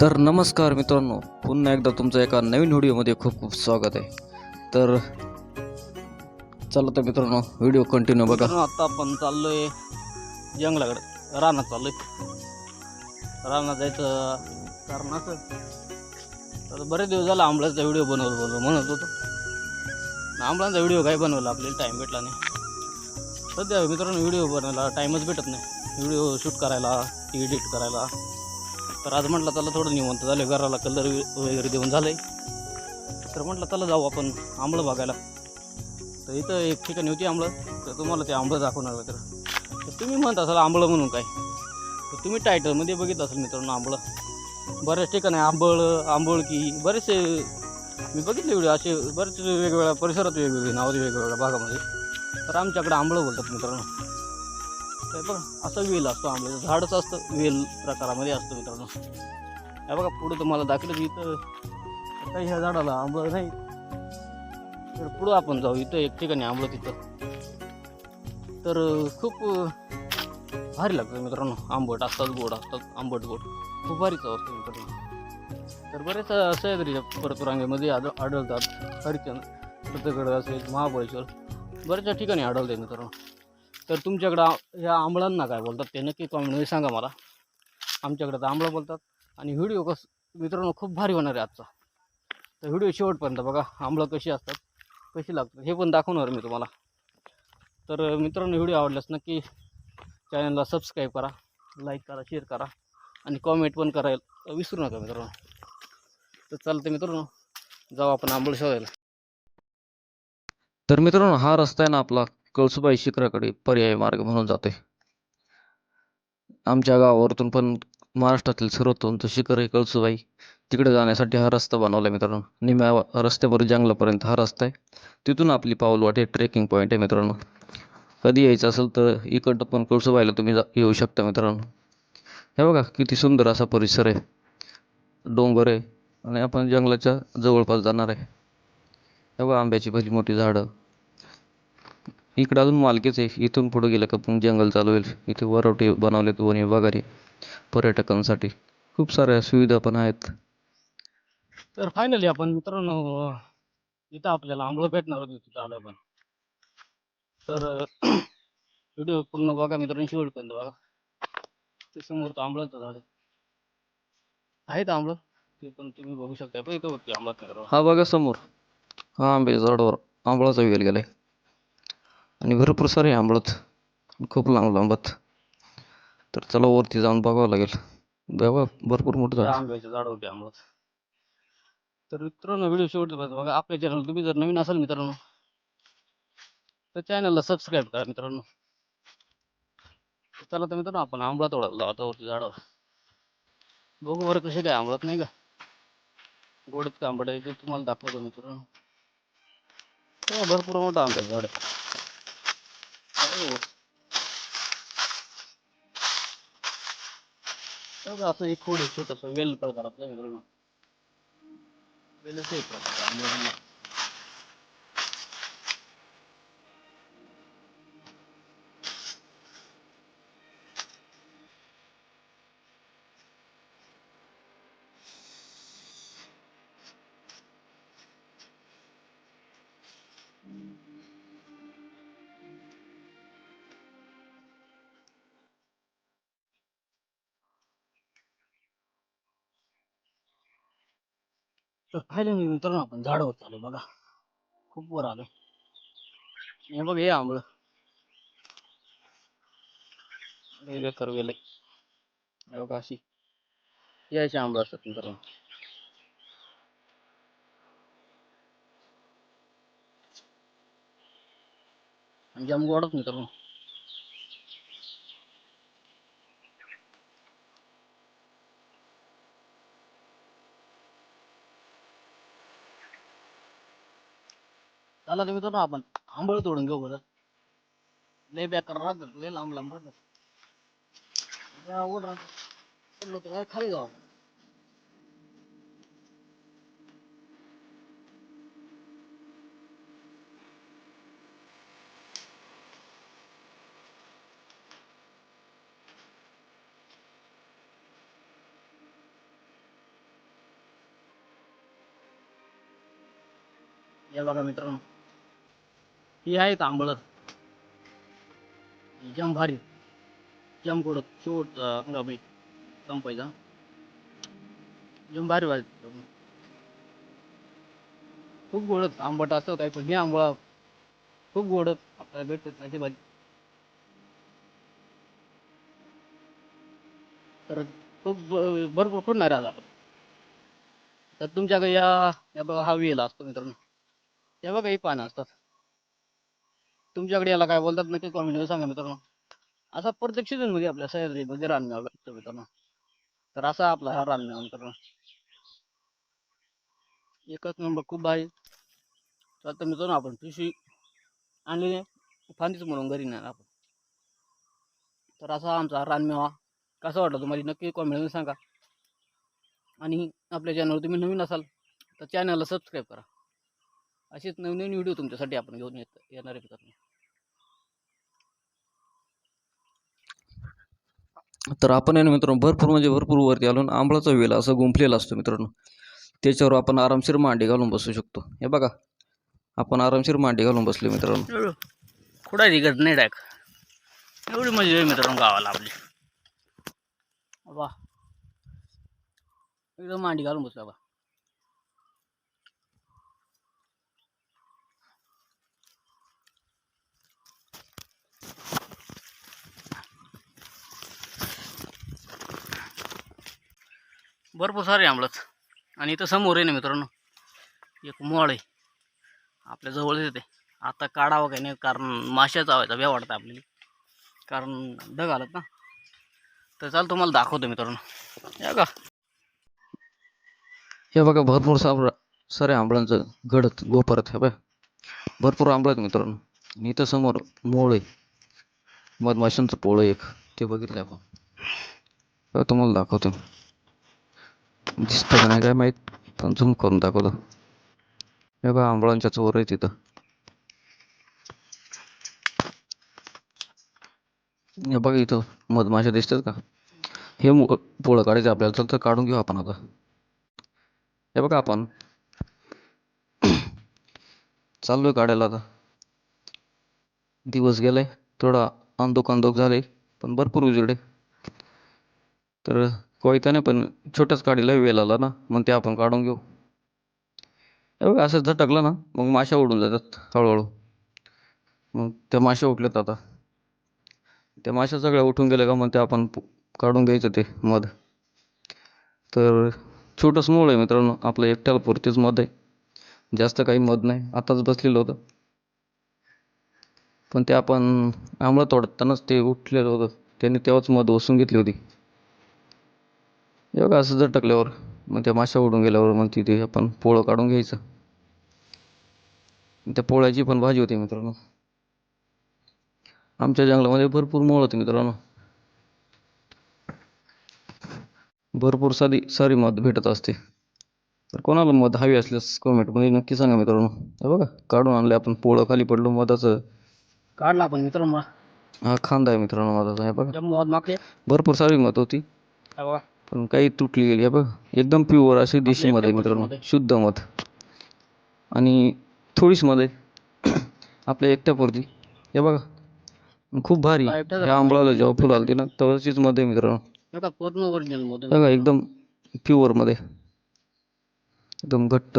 तर नमस्कार मित्रांनो पुन्हा एकदा तुमचं एका नवीन व्हिडिओमध्ये खूप खूप स्वागत आहे. तर चला तर मित्रांनो व्हिडिओ कंटिन्यू बघा. आता आपण चाललोय जंगलाकडे. रानात चाललोय. रानात जायचं कारण असं. आता बरेच दिवस झाला आंबळाचा व्हिडिओ बनवत बोलतो म्हणत होतो. आंबळाचा व्हिडिओ काय बनवला आपल्याला टाईम भेटला नाही. सध्या मित्रांनो व्हिडिओ बनवायला टाईमच भेटत नाही. व्हिडिओ शूट करायला एडिट करायला. तर आज म्हटलं त्याला थोडं निवंत झालं घराला कलर वगैरे देऊन झालंय. तर म्हटलं चला जाऊ आपण आंबळं बघायला. तर इथं एक ठिकाणी होती आंबळं तर तुम्हाला ते आंबळं दाखवणार तर. तर तुम्ही म्हणत असाल आंबळं म्हणून काय? तर तुम्ही टायटलमध्ये बघितलं असेल मित्रांनो आंबळं. बऱ्याच ठिकाणी आंबळ आंबोळकी बरेचसे मी बघितले व्हिडिओ असे बरेच वेगवेगळ्या परिसरात वेगवेगळे नाव वेगवेगळ्या भागामध्ये. तर आमच्याकडे आंबळं बोलतात मित्रांनो. तर बघा असं वेल असतो आंब्याचं. झाडच असतं वेल प्रकारामध्ये असतं मित्रांनो. हे बघा पुढे तुम्हाला दाखवलं इथं. काही ह्या झाडाला आंबळ नाही. तर पुढं आपण जाऊ इथं एक ठिकाणी आंबळ तिथं. तर खूप भारी लागतं मित्रांनो. आंबट असतात गोड असतात आंबट गोड. खूप भारी चव असतो मित्रांनो. तर बरेच अं, सह्याद्रीच्या परतुरांगेमध्ये आढ आढळतात. हरिचंद प्रत्येकडे असेल महाबळेश्वर. बऱ्याचशा ठिकाणी आढळते मित्रांनो. तर तुमच्याकडं ह्या आंबळांना काय बोलतात ते नक्की कॉमेंटमध्ये सांगा मला. आमच्याकडं तर आंबळं बोलतात आणि व्हिडिओ कस मित्रांनो खूप भारी होणार आहे आजचा. तर व्हिडिओ शेवटपर्यंत बघा आंबळं कशी असतात कशी लागतात हे पण दाखवणार मी तुम्हाला. तर मित्रांनो व्हिडिओ आवडल्यास नक्की चॅनलला सबस्क्राईब करा लाईक करा शेअर करा आणि कॉमेंट पण करायला विसरू नका मित्रांनो. तर चालतं मित्रांनो जाऊ आपण आंबळ शोधायला. तर मित्रांनो हा रस्ता आहे ना आपला कळसुबाई शिखराकडे पर्यायी मार्ग म्हणून जाते. आमच्या गावावरतून पण महाराष्ट्रातील सर्वात शिखर आहे कळसुबाई. तिकडे जाण्यासाठी हा रस्ता बनवला आहे मित्रांनो. निम्या रस्त्यावर जंगलापर्यंत हा रस्ता आहे. तिथून आपली पाऊलवाट हे ट्रेकिंग पॉईंट आहे मित्रांनो. कधी यायचं असेल तर इकडं पण कळसुबाईला तुम्ही जा येऊ शकता मित्रांनो. हे बघा किती सुंदर असा परिसर आहे. डोंगर आहे आणि आपण जंगलाच्या जवळपास जाणार आहे. हे बघा आंब्याची भली मोठी झाडं. इकडं अजून मालकीच आहे. इथून पुढे गेलं का पण जंगल चालू होईल. इथे वरवटे बनवलेत वने वगैरे पर्यटकांसाठी. खूप साऱ्या सुविधा पण आहेत. तर फायनली आपण मित्रांनो इथं आपल्याला आंबळं भेटणार होती तिथं आलं आपण. तर व्हिडिओ पूर्ण बघा मित्रांनो शेवटपर्यंत बघा. ते समोर तर आंबळाचं आहे. आहेत आंबळं ते पण तुम्ही बघू शकता. पण इथं आंबळा मित्रांनो हा बघा समोर. हा आंब्याच्या झाडावर आंबळाचा वेल गेलाय. आणि भरपूर सारे आंबळत खूप लांब लांबत तर चला वरती जाऊन बघावं लागेल. बघा भरपूर मोठं त्या झाड. आंब्याचे झाड होते आंबळत तर मित्रांनो व्हिडिओ शेवटपर्यंत बघा. आपल्या चॅनल तुम्ही जर नवीन असाल मित्रांनो तर चॅनलला सबस्क्राईब करा मित्रांनो. चला तर मित्रांनो आपण आंबळा तोडायला जाऊ आता वरती झाडावर. बघू बरं कसे काय आंबळत नाही का? गोडच का आहे ते तुम्हाला दाखवतो मित्रांनो. हो, भरपूर मोठं आंब्याचं झाड आहे. आता तेव्हा असं एक खोड छोटस वेल प्रकारातलं आहे मित्रांनो प्रकार तर पाहिलं मी मित्रांनो आपण झाडावर चालू बघा. खूप वर आलो हे बघ हे आंबळ. लय बेकार बघा अशी. यायची आंबळ असतात मित्रांनो. आणि जाम गोडच मित्रांनो. चला तर मित्रांनो आपण. आंबळ तोडून घेऊ बरं. लय बेकार राहतात लय लांब लांब राहतात खाली जाऊ या बघा मित्रांनो. ही आहे आंबळत जम भारी. जम गोड शेवट हंगामी संपायचा जम भारी वाजत खूप गोडत आंबट असं काय पण हे आंबळा खूप गोडत आपल्याला भेटत नाही भाजी तर खूप भरपूर फुटणार आज आपण तर तुमच्याकडे या या बघा हा वेल असतो मित्रांनो. या बघा ही पानं असतात. तुमच्याकडे याला काय बोलतात नक्की कॉमेंटमध्ये सांगा मित्रांनो. असा प्रत्येक सीझनमध्ये आपल्या म्हणजे रानमेवा भेटतो मित्रांनो. तर असा आपला हा रानमेवा मित्रांनो. एकच नंबर खूप भारी. तर आता मित्रांनो आपण पिशवी आणली नाही फांदीच म्हणून घरी नाही आपण. तर असा आमचा रानमेवा कसा वाटला तुम्हाला नक्की कॉमेंटमध्ये सांगा. आणि आपल्या चॅनलवर तुम्ही नवीन असाल तर चॅनलला सबस्क्राईब करा. असेच नवीन नवीन व्हिडिओ तुमच्यासाठी आपण घेऊन येत येणार आहे मित्रांनो. तर आपण आहे ना मित्रांनो भरपूर म्हणजे भरपूर वरती आलो आणि आंबळाचा वेल असं गुंफलेला असतो मित्रांनो. त्याच्यावर आपण आरामशीर मांडी घालून बसू शकतो. हे बघा आपण आरामशीर मांडी घालून बसलो मित्रांनो. एवढं खुडायची नाही डायक एवढी मजा आहे मित्रांनो गावाला आपली. वा. एकदम मांडी घालून बसला बा. भरपूर सारे आंबळत. आणि इथं समोर आहे ना मित्रांनो एक मोळ आहे. आपल्या जवळच येते. आता काढावं काही नाही कारण माश्या चावायचा व्या वाटतं आपल्याला. कारण ढग आलं ना. तर चाल तुम्हाला दाखवतो मित्रांनो. या का? हे बघा भरपूर साबरा सारे आंबळांचं घडत गोपरत हे बघा. भरपूर आंबळ आहेत मित्रांनो. आणि इथं समोर मोळ आहे. मधमाशांचं पोळं एक. ते बघितलं आपण. तुम्हाला दाखवतो. दिसतं का नाही काय माहीत. पण झूम करून दाखवतो. हे बघा आंबळांच्या चोर आहे तिथं. हे बघा इथं मधमाशा दिसतात का? हे पोळं काढायचं आपल्याला चल तर काढून घेऊ आपण आता. हे बघा आपण. चाललोय काढायला आता. दिवस गेलाय थोडा अंधोक अंधोक झाले पण भरपूर उजेड आहे. तर कोयत्याने पण छोट्याच काडीला वेल आला ना मग ते आपण काढून घेऊ. हे बघा असं झटकलं ना मग माशा उडून जातात हळूहळू. मग त्या माशा उठल्यात आता. त्या माशा सगळ्या उठून गेल्या का मग ते आपण काढून घ्यायचं ते मध. तर छोटंच मूळ आहे मित्रांनो आपलं एकट्याला पुरतेच मध आहे. जास्त काही मध नाही आताच बसलेलं होतं. पण ते आपण आंबळं तोडतानाच ते उठलेलं होतं. त्यांनी तेव्हाच मध ओसून घेतली होती. बघा असं झटकल्यावर मग त्या माशा उडून गेल्यावर मग तिथे आपण पोळं काढून घ्यायचं. त्या पोळ्याची पण भाजी होती मित्रांनो. आमच्या जंगलामध्ये भरपूर मोळ होते मित्रांनो. भरपूर सारी सारी मध भेटत असते. तर कोणाला मध हवी असल्यास कमेंटमध्ये नक्की सांगा मित्रांनो. हे बघा काढून आणले आपण पोळं खाली पडलो मधाचं. काढला आपण मित्रांनो हा खांदा आहे मित्रांनो मधाचा हे बघा. भरपूर सारी मध होती. बघा. पण काही तुटली गेली. हे बघा एकदम प्युअर अशी देशी मध आहे मित्रांनो. आहे. शुद्ध मध. आणि थोडीच मध आहे. आपल्या एकट्यापुरती हे बघा. खूप भारी. ह्या आंबळाला जेव्हा फुलं आलती ना तेव्हाचीच मध आहे मित्रांनो. बघा एकदम प्युअरमध्ये एकदम घट्ट.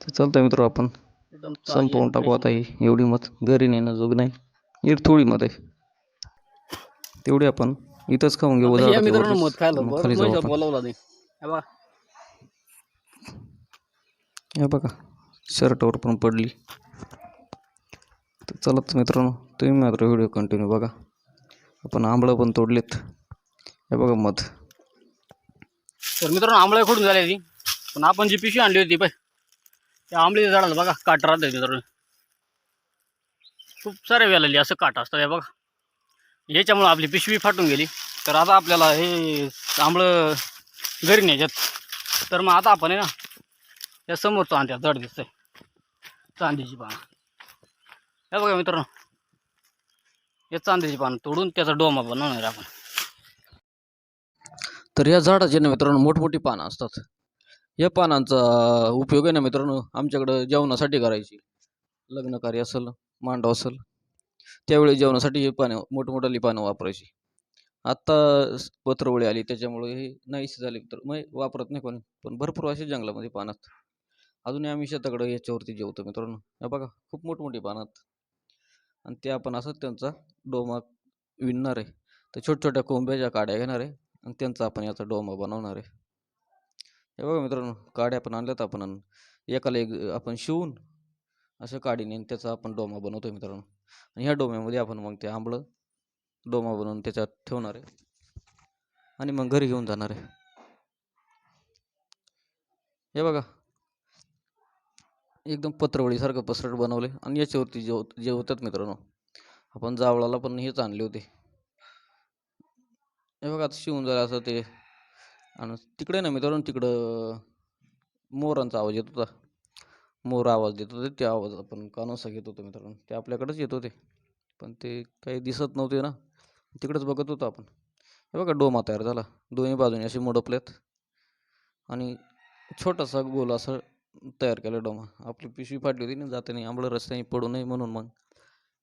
तर चालतंय मित्र आपण. एकदम संपवून टाकू आता ही. एवढी मत घरी नेणं जोग नाही. थोडी मत आहे. तेवढी आपण इथंच खाऊन घेऊ या मित्रांनो खायला मग बरं खाली जाऊ महेश आपण. बोलावला नाही. हे बघा. हे बघा शर्टवर पण पडली. तर चला तर मित्रांनो तुम्ही मात्र व्हिडिओ कंटिन्यू बघा. आपण आंबळं पण तोडलेत. हे बघा मध. तर मित्रांनो आंबळ्या खोडून झाली ती. पण आपण जी पिशवी आणली होती पाय त्या आंबळीच्या झाडाला बघा काट राहत मित्रांनो. खूप सारे वेळाली असं काट असतं हे बघा. याच्यामुळं आपली पिशवी फाटून गेली. तर आता आपल्याला हे आंबळं घरी न्यायच्यात. तर मग आता आपण आहे ना या समोर चांद्या जड दिसतंय. चांदीची पानं. हे बघा मित्रांनो या चांदीची पानं तोडून त्याचा डोमा बनवणार आहे आपण. तर या झाडाचे ना मित्रांनो मोठमोठी पानं असतात. या पानांचा उपयोग आहे ना मित्रांनो आमच्याकडं जेवणासाठी करायची. लग्न कार्य असेल मांडव असेल त्यावेळी जेवणासाठी हे पानं मोठमोठाली पानं वापरायची. आत्ता पत्रवळी आली त्याच्यामुळे हे नाहीशी झाली. तर मग वापरत नाही कोणी. पण भरपूर असे जंगलामध्ये पानं अजूनही आम्ही शेताकडं याच्यावरती जेवतो मित्रांनो. हे बघा खूप मोठमोठी पानं आणि ते आपण असंच त्यांचा डोमा विणणार आहे. तर छोट्या छोट्या कोंब्याच्या काड्या घेणार आहे आणि त्यांचा आपण याचा डोमा बनवणार आहे. हे बघा मित्रांनो काड्या पण आणल्यात आपण. एकाला एक आपण शिवून असं काडीने आणि त्याचा आपण डोमा बनवतोय मित्रांनो. आणि ह्या डोम्यामध्ये आपण मग ते आंबळं डोमा बनवून त्याच्यात ठेवणार आहे. आणि मग घरी घेऊन जाणार आहे. हे बघा. एकदम पत्रवळीसारखं पसरट बनवले आणि याच्यावरती जेव जेवतात मित्रांनो आपण जावळाला पण हेच आणले होते. हे बघा आता शिवून झालं असं ते. आणि तिकडे ना मित्रांनो तिकडं मोरांचा आवाज येत होता. मोर आवाज देत होते ते आवाज आपण कानोसा घेत होतो मित्रांनो? ते आपल्याकडेच येत होते. पण ते काही दिसत नव्हते ना. तिकडेच बघत होतो आपण. हे बघा डोमा तयार झाला. दोन्ही बाजूने असे मोडपलेत. आणि छोटासा गोल असं तयार केला डोमा. आपली पिशवी फाटली होती ना जाताना आंबळं रस्त्याने पडू नये म्हणून मग.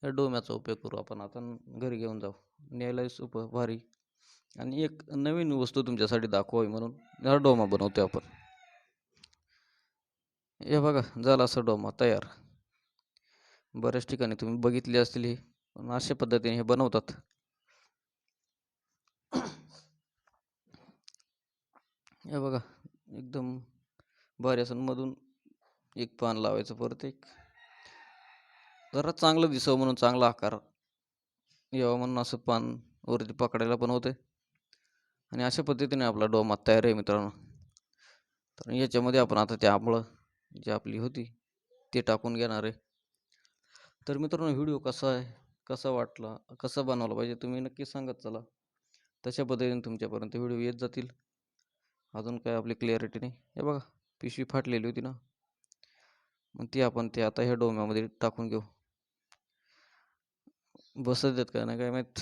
या डोम्याचा उपयोग करू आपण. आता घरी घेऊन जाऊ. न्यायला सोपं भारी. आणि एक नवीन वस्तू तुमच्यासाठी दाखवावी म्हणून हा डोमा बनवतो आपण. हे बघा झाला असं डोमा तयार. बऱ्याच ठिकाणी तुम्ही बघितले असतील हे पण अशा पद्धतीने हे बनवतात. हे बघा एकदम भारी मधून एक पान लावायचं परत एक. जरा चांगलं दिसावं म्हणून चांगला आकार यावं म्हणून असं पान वरती पकडायला पण होते आणि अशा पद्धतीने आपला डोमा तयार आहे मित्रांनो. तर याच्यामध्ये आपण आता ते आंबळं जी आपली होती ते टाकून घेणार आहे. तर मित्रांनो व्हिडिओ कसा आहे कसा वाटला कसा बनवला पाहिजे तुम्ही नक्की सांगत चला. तशा पद्धतीने तुमच्यापर्यंत व्हिडिओ येत जातील. अजून काय आपली क्लिअरिटी नाही. हे बघा पिशवी फाटलेली होती ना. मग ती आपण ते आता ह्या डोम्यामध्ये टाकून घेऊ. बसत देत काय नाही काय माहीत.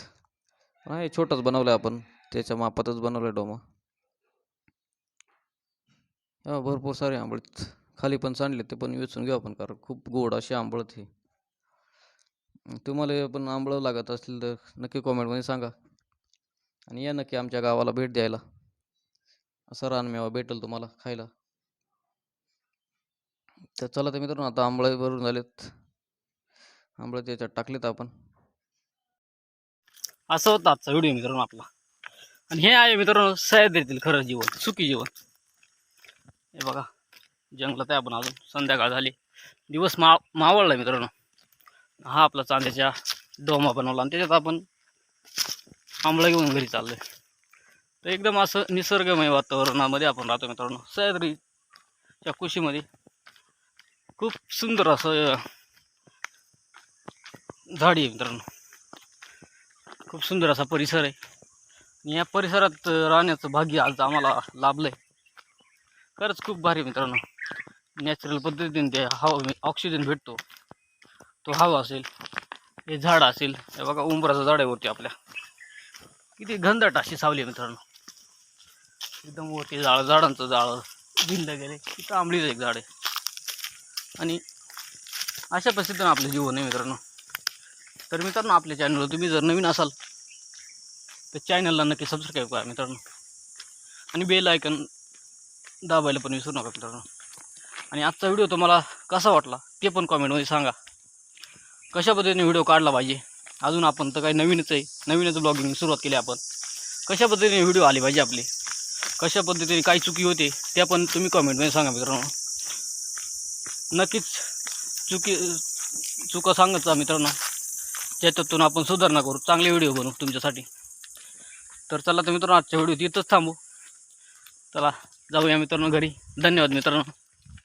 नाही छोटंच बनवलं आहे आपण. त्याच्या मापातच बनवलं आहे डोमा. भरपूर सारे आंबळत खाली पण सांडले ते पण वेचून घेऊ आपण कारण खूप गोड असे आंबळ ते तुम्हाला पण आंबळ लागत असतील तर नक्की कॉमेंटमध्ये सांगा. आणि या नक्की आमच्या गावाला भेट द्यायला. असा रानमेवा भेटेल तुम्हाला खायला. तर चला तर मित्रांनो आता आंबळे भरून झालेत. आंबळे त्याच्यात टाकलेत आपण. असं होतं आजचा व्हिडिओ मित्रांनो आपला. आणि हे आहे मित्रांनो सह्याद्रीतील खरं जीवन सुखी जीवन. हे बघा. जंगलात आहे आपण अजून. संध्याकाळ झाली. दिवस मा मावळला मित्रांनो. हा आपला चांद्याच्या डोमा बनवला आणि त्याच्यात आपण आंबळा घेऊन घरी चाललोय. तर एकदम असं निसर्गमय वातावरणामध्ये आपण राहतो मित्रांनो. सह्याद्रीच्या कुशीमध्ये खूप सुंदर असं झाडी आहे मित्रांनो. खूप सुंदर असा परिसर आहे. आणि या परिसरात राहण्याचं भाग्य आज आम्हाला लाभलं आहे खरंच खूप भारी मित्रांनो. नॅचरल पद्धतीने ते हवा ऑक्सिजन भेटतो. तो हवा असेल हे झाड असेल हे बघा उंबराचं झाड आहे वरती आपल्या. किती घनदाट अशी सावली आहे मित्रांनो. एकदम वरती झाड झाडांचं जाळं भिनलं गेले तिथं आंबळीचं एक झाड आहे. आणि अशा पद्धतीनं आपलं जीवन आहे मित्रांनो. तर मित्रांनो आपल्या चॅनलवर तुम्ही जर नवीन असाल तर चॅनलला नक्की सबस्क्राईब करा मित्रांनो. आणि बेल आयकन दाबायला पण विसरू नका मित्रांनो. आणि आजचा व्हिडिओ तुम्हाला कसा वाटला ते पण कॉमेंटमध्ये सांगा. कशा पद्धतीने व्हिडिओ काढला पाहिजे? अजून आपण तर काही नवीनच आहे. नवीनच ब्लॉगिंग सुरुवात केली आपण. कशा पद्धतीने व्हिडिओ आले पाहिजे आपले? कशा पद्धतीने काय चुकी होते त्या पण तुम्ही कॉमेंटमध्ये सांगा मित्रांनो. नक्कीच चुकी चुका सांगत जा मित्रांनो. त्याच्यातून आपण सुधारणा करू. चांगले व्हिडिओ बनवू तुमच्यासाठी. तर चला तर मित्रांनो आजच्या व्हिडिओ तिथंच थांबू. चला जाऊया मित्रांनो घरी. धन्यवाद मित्रांनो.